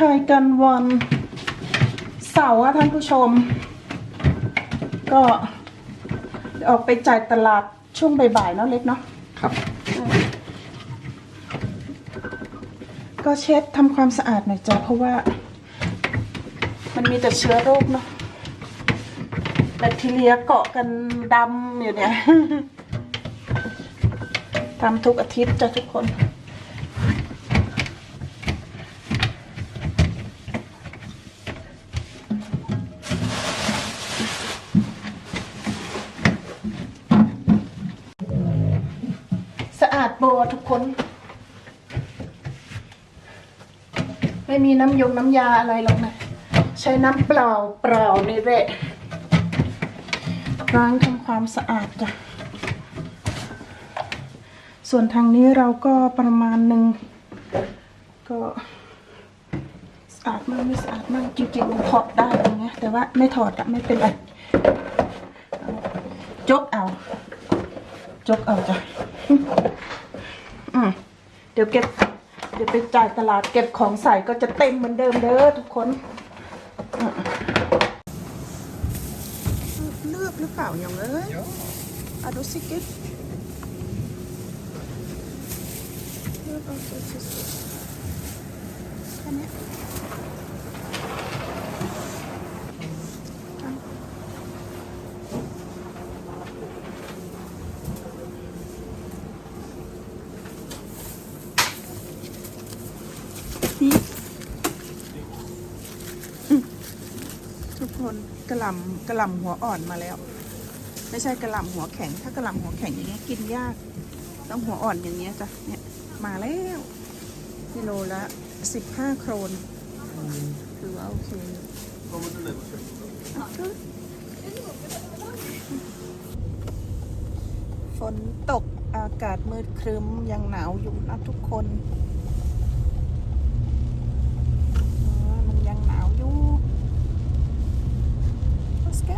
ทายกันวันเสาร์ท่านผู้ชม ก็ออกไปจ่ายตลาดช่วงบ่ายๆเนาะเล็กเนาะครับ ก็เช็ดทำความสะอาดหน่อยจ้ะเพราะว่า มันมีแต่เชื้อโรคเนาะแบคทีเรียเกาะกันดำอยู่เนี่ยทำทุกอาทิตย์จ้ะทุกคน อาดโบทุกคน ไม่มีน้ำยงน้ำยาอะไรหรอกนะ ใช้น้ำเปล่าเปล่านี่แหละล้างทำความสะอาดจ้ะส่วนทางนี้เราก็ประมาณหนึ่งก็สะอาดมากไม่สะอาดมากจริงๆถอดได้ตรงเนี้ยแต่ว่าไม่ถอดอะไม่เป็นไรจกเอาจกเอาจ้ะ อืมเดี๋ยวเก็บ เดี๋ยวไปจ่ายตลาดเก็บของใส่ก็จะเต็มเหมือนเดิมเด้อทุกคนเลือกหรือเปล่าอย่างเอ้ยอะดูสิกิ๊บเลือกเอาสวยๆแค่นี้ยอะนี่อืมทุ กระลำกระลำหัวอ่อนมาแล้ว ไม่ใช่กระลำหัวแข็ง ถ้ากระลำหัวแข็งอย่างเงี้ยกินยาก ต้องหัวอ่อนอย่างเงี้ยจ้ะเนี่ยมาแล้วกิโลละสิบห้าโครนถือว่าโอเคฝนตกอากาศมืดครึ้มยังหนาวอยู่นะทุกคนอ่ามันยังหนาวอยู่ Let's go.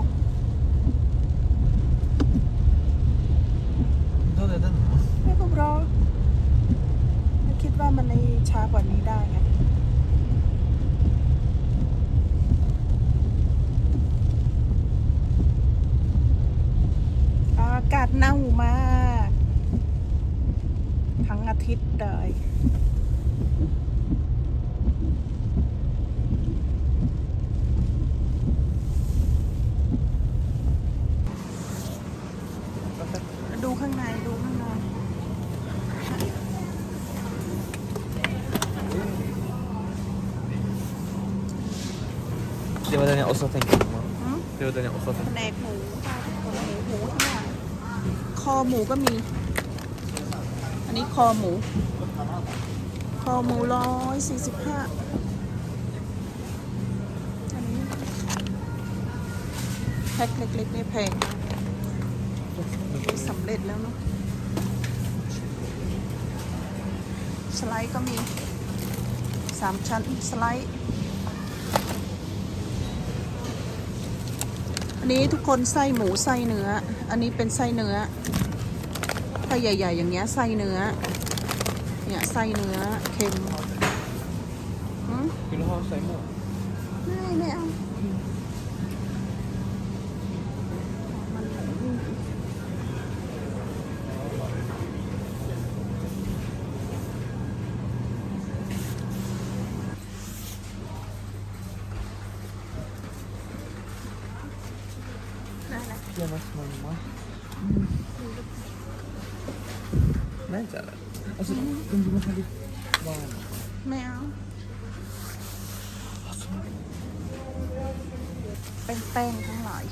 Dove è da ไม่ผมรอไม่คิดว่ามันในช้าก ว่านี้ได้ไงอากาศหนาวมาก ทั้งอาทิตย์เลย ดูข้างใน ดูข้างใน Devo dare o sotten che หืม Devo dare o แผ sotten นกหมูค่ะหมูหมูทั้งอย่างคอหมูก็มี อันนี้คอหมู คอหมูร้อยสี่สิบห้าอันนี้แพ็คเล็กๆนี่แพงสำเร็จแล้วเนาะสไลด์ก็มีสามชั้นสไลด์ อันนี้ทุกคนไส้หมูไส้เนื้อ อันนี้เป็นไส้เนื้อถ้าใหญ่ ๆ อย่างเงี้ยไส้เนื้อ เนี่ยไส้เนื้อเค็มหืม Quello che sai mo ไม่ไม่เอา ได้แล้ว Chiama mamma Mezzala Alltså, quindi ma fai Buono ไม่เอาเป็นแป้งทั้งหลาย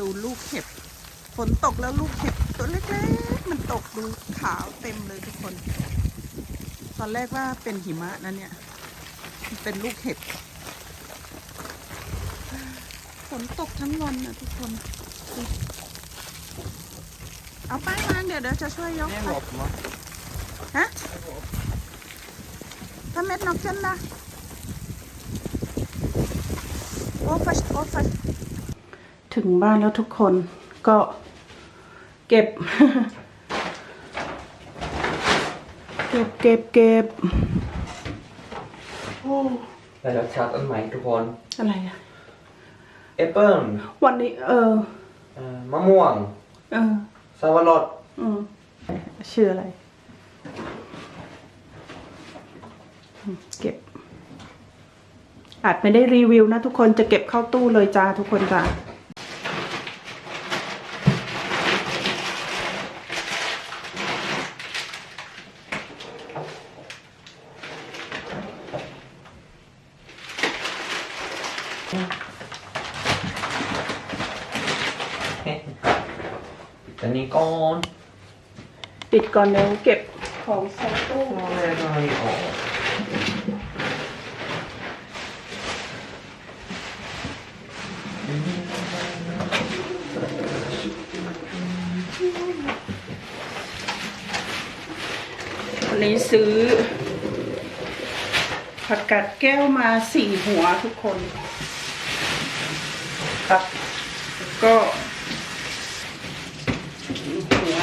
ดูลูกเห็บฝนตกแล้วลูกเห็บตัวเล็กๆ มันตกดูขาวเต็มเลยทุกคน ตอนแรกว่าเป็นหิมะนะเนี่ยมันเป็นลูกเห็บฝนตกทั้งวันนะทุกคน เอาป้ายมาเดี๋ยวเดี๋ยวจะช่วยยก Nie ไป łap, no. ฮะถ้าเม็ดนกจันละโอ้ฟัชโอ้ฟัช ถึงบ้านแล้วทุกคนก็เก็บ เก็บเก็บเก็บโอ้แต่เราชัดอันใหม่ทุกคนอะไรอะแอปเปิ้ลวันนี้ เออเอ่อมะม่วงเออสวรสอืมชื่ออะไรอืมเก็บ อาจไม่ได้รีวิวนะทุกคนจะเก็บเข้าตู้เลยจ้าทุกคนจ้า อันนี้ก่อน ปิด ก่อนเดี๋ยวเก็บของใส่ตู้อาอะไรออกวันนี้ซื้อ ผักกัดแก้วมาสี่หัวทุกคน ครับแล้วก็หัว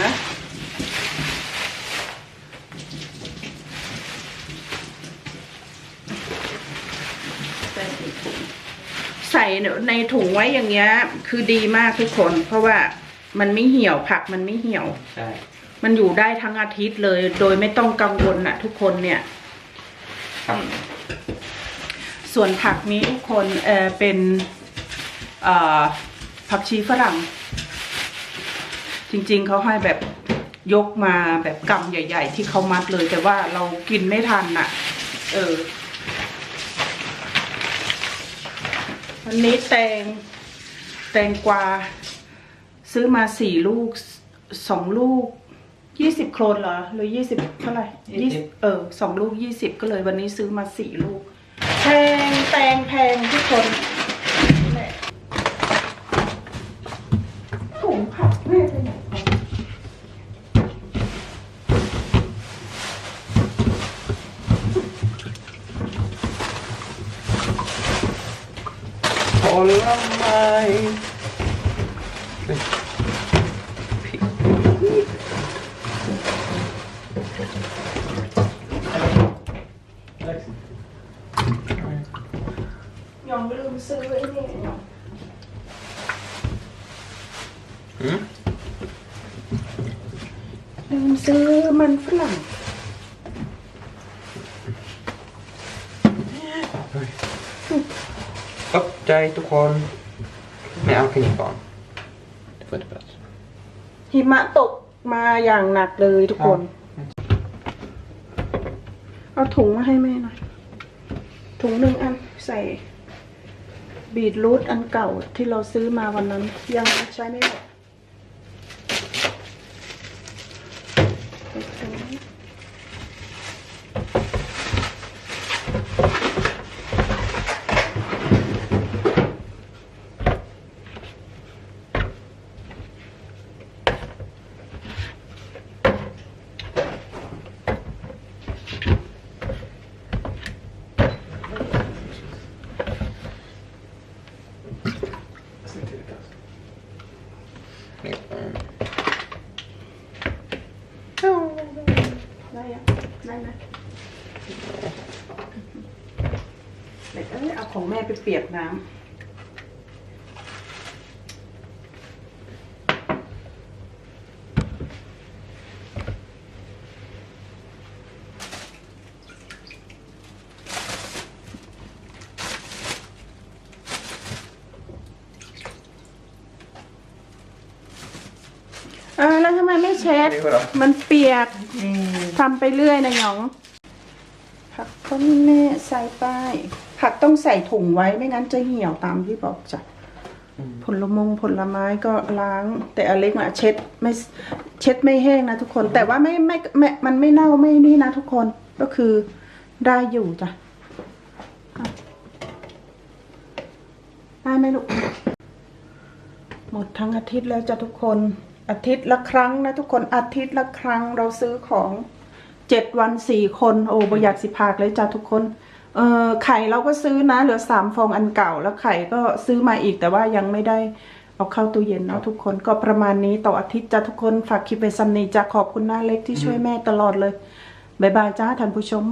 ใส่ถุงใส่ในถุงไว้อย่างเงี้ย คือดีมากทุกคน เพราะว่ามันไม่เหี่ยวผักมันไม่เหี่ยว ใช่มันอยู่ได้ทั้งอาทิตย์เลย โดยไม่ต้องกังวลนะทุกคนเนี่ย ครับส่วนผักนี้ทุกคนเออเป็นเอ่อผักชีฝรั่ง จริงๆเขาให้แบบยกมาแบบกำใหญ่ ๆ ที่เขามัดเลย แต่ว่าเรากินไม่ทันน่ะ เออ วันนี้แตง แตงกวา ซื้อมาสี่ลูกสองลูกยี่สิบโครนเหรอ หรือยี่สิบเท่าไหร่ยี่สิบเออสองลูกยี่สิบก็เลยวันนี้ซื้อมาสี่ลูก แพงแตงแพงทุกคนนี่แหละถุงผักแม่ไปไหนของ ผลไม้เฮ้ ยผิดยองลืมซื้อไอ้นี่ยองอืมลืมซื้อมันฝรั่งขอบใจทุกคน ไม่เอาแค่นี้ก่อนเดี๋ยวเปิดเปิดหิมะตกมาอย่างหนักเลยทุกคน เอาถุงมาให้แม่หน่อย ถุงหนึ่งอันใส่บีทรูทอันเก่าที่เราซื้อมาวันนั้น ยังใช้ไม่หมด ได้ยังได้ไหมเด็กเอ้ยเอาของแม่ไปเปียกน้ำ เออแล้วทำไมไม่ เช็ดนี่ก็เหรอ มันเปียกทำไปเรื่อยนะหยอง ผักต้นแม่ใส่ป้ายผักต้องใส่ถุงไว้ไม่งั้นจะเหี่ยวตามที่บอกจ้ะผลมงผลไม้ก็ล้าง แต่อเล็กอะเช็ดไม่เช็ดไม่แห้งนะทุกคน แต่ว่าไม่ไม่ไม่มันไม่เน่าไม่นี่นะทุกคนก็คือได้อยู่จ้ะอะได้ไหมลูกหมดทั้งอาทิตย์แล้วจ้ะทุกคน อาทิตย์ละครั้งนะทุกคนอาทิตย์ละครั้งเราซื้อของเจ็ดวันสี่คนโอ้บอยากสิพากเลยจ้ะทุกคนเออไข่เราก็ซื้อนะ เหลือสามฟองอันเก่าแล้วไข่ก็ซื้อมาอีกแต่ว่ายังไม่ได้เอาเข้าตู้เย็นเนาะทุกคนก็ประมาณนี้ต่ออาทิตย์จ้ะทุกคนฝากคลิปไปซัมนีจ้ะขอบคุณหน้าเล็กที่ช่วยแม่ตลอดเลยบ๊ายบายจ้าท่านผู้ชม